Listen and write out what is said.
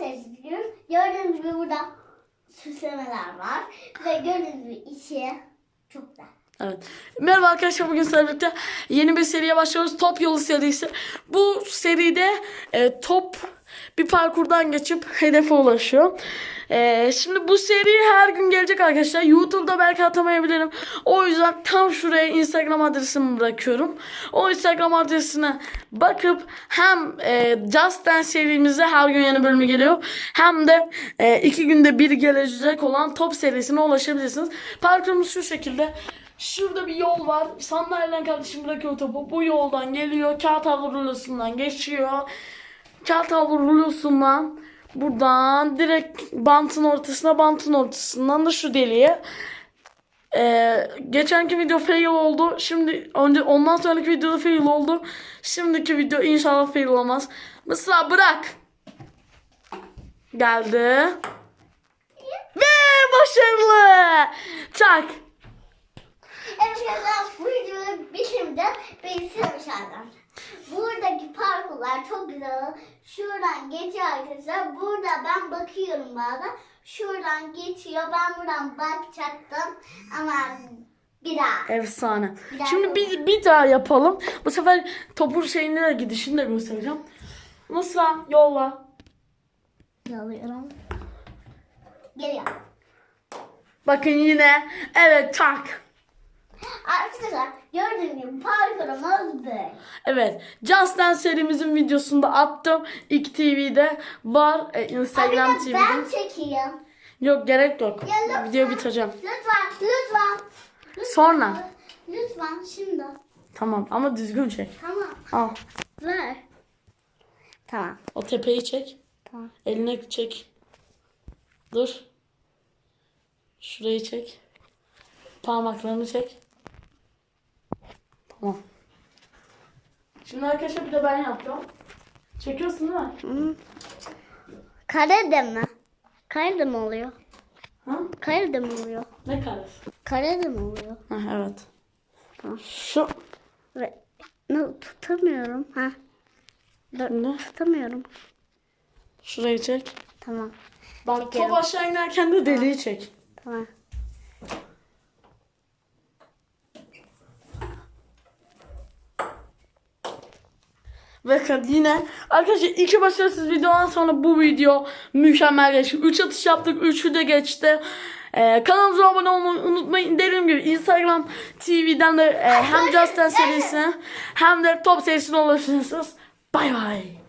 serisi diyoruz. Gördüğünüz gibi burada süslemeler var. Ve gördüğünüz gibi içi çok güzel. Evet. Merhaba arkadaşlar bugün sizlerle yeni bir seriye başlıyoruz. Top yolu serisi. Bu seride e, top bir parkurdan geçip hedefe ulaşıyor. E, şimdi bu seri her gün gelecek arkadaşlar. YouTube'da belki atamayabilirim. O yüzden tam şuraya Instagram adresimi bırakıyorum. O Instagram adresine bakıp hem e, Just Dance serimizde her gün yeni bölümü geliyor. Hem de e, iki günde bir gelecek olan top serisine ulaşabilirsiniz. Parkurumuz şu şekilde. Şurada bir yol var. Sandalyeden kardeşim bırakıyor topu. Bu yoldan geliyor. Kağıt havlu geçiyor. Kağıt havlu rulosundan buradan direkt bantın ortasına bantın ortasından da şu deliğe. Ee, geçenki video fail oldu. Şimdi önce ondan sonraki videoda fail oldu. Şimdiki video inşallah fail olmaz. Mesela bırak. Geldi. Ve başarılı. Çak. Evet arkadaşlar bu videoyu bitirdi. Bilgisayarmışlardan. Buradaki parkurlar çok güzel. Şuradan geçiyor arkadaşlar. Burada ben bakıyorum bazen. Şuradan geçiyor. Ben buradan bakacaktım. Ama bir daha. Efsane. Bir daha Şimdi bir, bir daha yapalım. Bu sefer topun şeyine de gidişini de göstereceğim. Mısra yolla. Alıyorum. Geliyor. Bakın yine. Evet tak. Arkadaşlar gördüğünüz gibi parkurumuz böyle. Evet. Just Dance serimizin videosunda attım. İlk TV'de var. E, Instagram Abi de ben TV'de. çekeyim. Yok gerek yok. Ya lütfen. Video bitireceğim. Lütfen, lütfen. lütfen. Sonra. Lütfen şimdi. Tamam ama düzgün çek. Tamam. Al. Ver. Tamam. O tepeyi çek. Tamam. Eline çek. Dur. Şurayı çek. Parmaklarını çek. Tamam. Şimdi arkadaşlar bir de ben yapacağım. Çekiyorsun değil mi? Kare de mi? Kare de mi oluyor? Ha? Kare de mi oluyor? Ne karesi? Kare de mi oluyor? Ha, evet. Tamam. Şu. Ve ne tutamıyorum ha. Dur, Şimdi tutamıyorum. şurayı çek. Tamam. Bak Çekiyorum. top aşağı inerken de deliği çek. Tamam. Bakın yine arkadaşlar iki başarısız videodan sonra bu video mükemmel geçti. 3 atış yaptık. 3'ü de geçti. Ee, kanalımıza abone olmayı unutmayın. Dediğim gibi Instagram TV'den de e, hem Just Dance serisine hem de Top serisine ulaşırsınız. Bay bay.